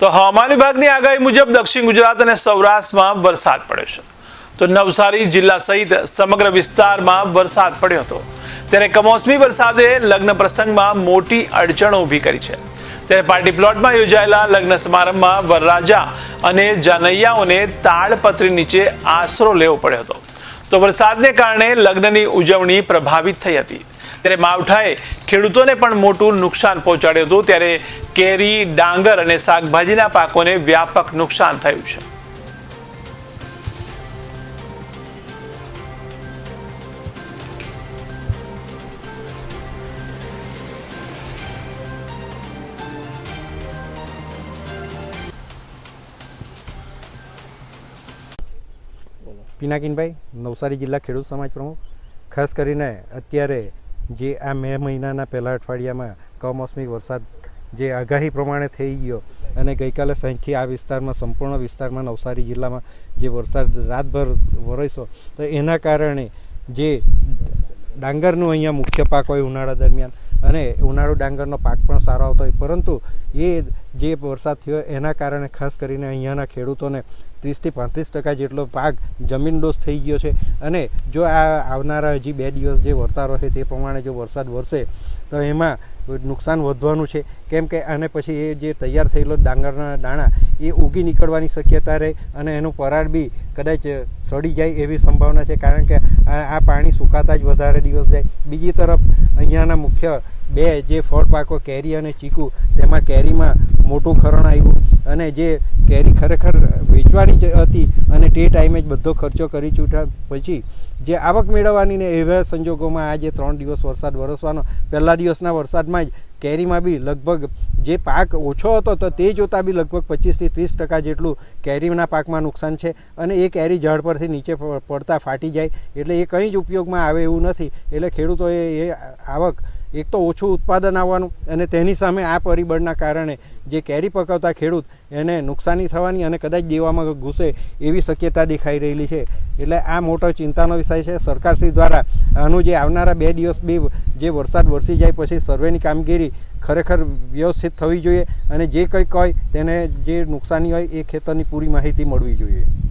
તો હવામાન વિભાગની આગાહી મુજબ દક્ષિણ ગુજરાત અને સૌરાષ્ટ્રમાં વરસાદ પડ્યો છે. તો નવસારી જિલ્લા સહિત સમગ્ર વિસ્તારમાં વરસાદ પડ્યો હતો. ત્યારે કમોસમી વરસાદે લગ્ન પ્રસંગમાં મોટી અડચણો ઊભી કરી છે. ત્યારે પાર્ટી પ્લોટમાં યોજાયેલા લગ્ન સમારંભમાં વરરાજા અને જાનૈયાઓને તાડપત્રી નીચે આશરો લેવો પડ્યો હતો. તો વરસાદને કારણે લગ્નની ઉજવણી પ્રભાવિત થઈ હતી. ત્યારે માવઠાએ ખેડૂતોને પણ મોટું નુકસાન પહોંચાડ્યું હતું. ત્યારે કેરી, ડાંગર અને શાકભાજીના પાકોને વ્યાપક નુકસાન થયું છે. પિનાકીનભાઈ, નવસારી જિલ્લા ખેડૂત સમાજ પ્રમુખ. ખાસ કરીને અત્યારે જે આ મે મહિનાના પહેલા અઠવાડિયામાં કમોસમી વરસાદ જે આગાહી પ્રમાણે થઈ ગયો અને ગઈકાલે સાંજથી આ વિસ્તારમાં સંપૂર્ણ વિસ્તારમાં નવસારી જિલ્લામાં જે વરસાદ રાતભર વરસ્યો, તો એના કારણે જે ડાંગરનું અહીંયા મુખ્ય પાક હોય ઉનાળા દરમિયાન અને ઉનાળુ ડાંગરનો પાક પણ સારો આવતો હોય, પરંતુ એ જે વરસાદ થયો એના કારણે ખાસ કરીને અહીંયાના ખેડૂતોને ત્રીસથી પાંત્રીસ ટકા જેટલો પાક જમીનદોસ્ત થઈ ગયો છે. અને જો આ આવનારા હજી બે દિવસ જે વર્તારો છે તે પ્રમાણે જો વરસાદ વરસે, તો એમાં નુકસાન વધવાનું છે. કેમ કે આને પછી એ જે તૈયાર થયેલો ડાંગરના દાણા, એ ઉગી નીકળવાની શક્યતા રહે અને એનું પરાળ બી કદાચ સડી જાય એવી સંભાવના છે. કારણ કે આ પાણી સુકાતા જ વધારે દિવસ જાય. બીજી તરફ અહીંયાના મુખ્ય બે જે ફળ પાકો, કેરી અને ચીકુ, તેમાં કેરીમાં મોટું ખરણ આવ્યું અને જે કેરી ખરેખર વેચવાની હતી અને તે ટાઈમે જ બધો ખર્ચો કરી ચૂક્યા પછી જે આવક મેળવવાની ને એવા સંજોગોમાં આ જે ત્રણ દિવસ વરસાદ વરસવાનો, પહેલા દિવસના વરસાદમાં જ કેરીમાં બી લગભગ જે પાક ઓછો હતો તો તે જોતાં બી લગભગ પચીસથી ત્રીસ ટકા જેટલું કેરીના પાકમાં નુકસાન છે અને એ કેરી ઝાડ પરથી નીચે પડતા ફાટી જાય. એટલે એ કંઈ જ ઉપયોગમાં આવે એવું નથી. એટલે ખેડૂતોએ એ આવક એક તો ઓછું ઉત્પાદન આવવાનું અને તેની સામે આ પરિબળના કારણે જે કેરી પકવતા ખેડૂત એને નુકસાની થવાની અને કદાચ દેવામાં ઘૂસે એવી શક્યતા દેખાઈ રહેલી છે. એટલે આ મોટો ચિંતાનો વિષય છે. સરકારશ્રી દ્વારા આનું જે આવનારા બે દિવસ બે જે વરસાદ વરસી જાય પછી સર્વેની કામગીરી ખરેખર વ્યવસ્થિત થવી જોઈએ અને જે કંઈક હોય તેને જે નુકસાની હોય એ ખેતરની પૂરી માહિતી મળવી જોઈએ.